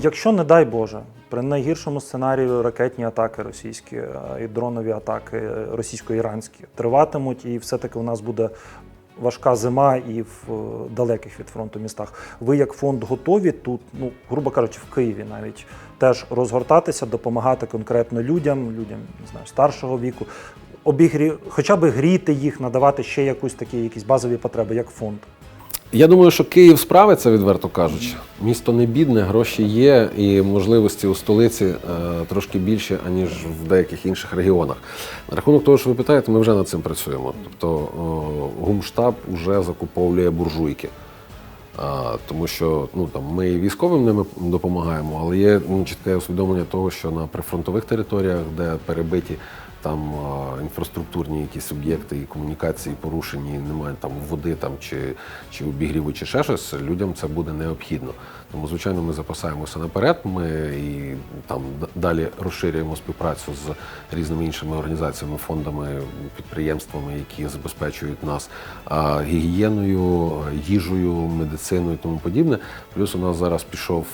Якщо, не дай Боже, при найгіршому сценарію ракетні атаки російські е, і дронові атаки російсько-іранські триватимуть, і все-таки у нас буде важка зима і в е, далеких від фронту містах. Ви як фонд готові тут, ну грубо кажучи, в Києві навіть теж розгортатися, допомагати конкретно людям, людям не знаю, старшого віку, обігрі, хоча б гріти їх, надавати ще якусь такі якісь базові потреби, як фонд. Я думаю, що Київ справиться, відверто кажучи. Місто не бідне, гроші є, і можливості у столиці е, трошки більше, аніж в деяких інших регіонах. На рахунок того, що ви питаєте, ми вже над цим працюємо. Тобто о, гумштаб вже закуповує буржуйки. А, тому що ну там ми і військовим ними допомагаємо, але є ну, чітке усвідомлення того, що на прифронтових територіях, де перебиті там інфраструктурні якісь об'єкти і комунікації порушені, немає там води там чи, чи обігріву, чи ще щось, людям це буде необхідно. Тому, звичайно, ми запасаємося наперед. Ми і там далі розширюємо співпрацю з різними іншими організаціями, фондами, підприємствами, які забезпечують нас гігієною, їжею, медициною і тому подібне. Плюс у нас зараз пішов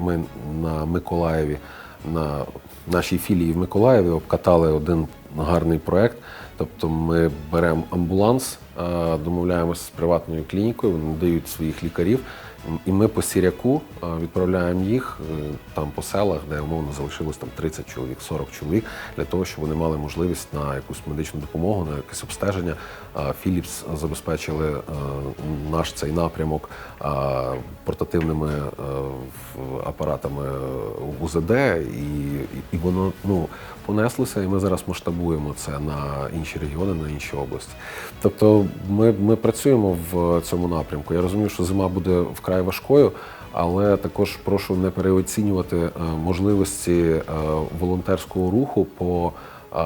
ми на Миколаєві на нашій філії в Миколаєві обкатали один гарний проект. Тобто ми беремо амбуланс, домовляємося з приватною клінікою, вони дають своїх лікарів, і ми по сіряку відправляємо їх е, там по селах, де умовно залишилось там 30 чоловік, 40 чоловік, для того, щоб вони мали можливість на якусь медичну допомогу, на якесь обстеження. Філіпс забезпечили е, наш цей напрямок портативними е, апаратами УЗД, і, і воно ну понеслося, і ми зараз масштабуємо це на інші регіони, на інші області. Тобто, ми, ми працюємо в цьому напрямку. Я розумію, що зима буде вкрай важкою. Але також прошу не переоцінювати е, можливості е, волонтерського руху по е,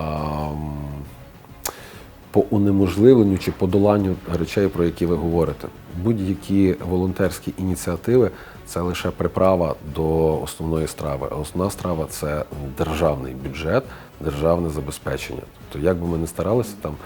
по унеможливленню чи подоланню речей, про які ви говорите. Будь-які волонтерські ініціативи це лише приправа до основної страви. А основна страва це державний бюджет, державне забезпечення. Тобто, як би ми не старалися, там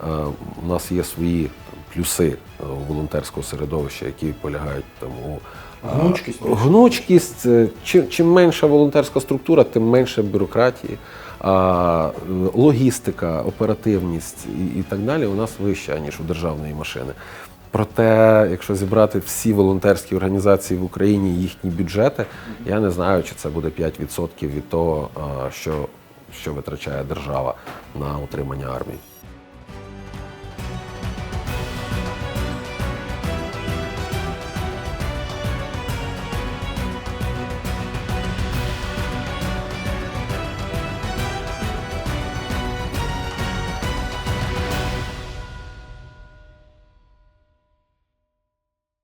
е, у нас є свої плюси е, волонтерського середовища, які полягають там у Гнучкість. Гнучкість. е, чим менша волонтерська структура, тим менше бюрократії. А е, логістика, оперативність і, так далі у нас вища, ніж у державної машини. Проте, якщо зібрати всі волонтерські організації в Україні, їхні бюджети, я не знаю, чи це буде 5% від того, що, що витрачає держава на утримання армії.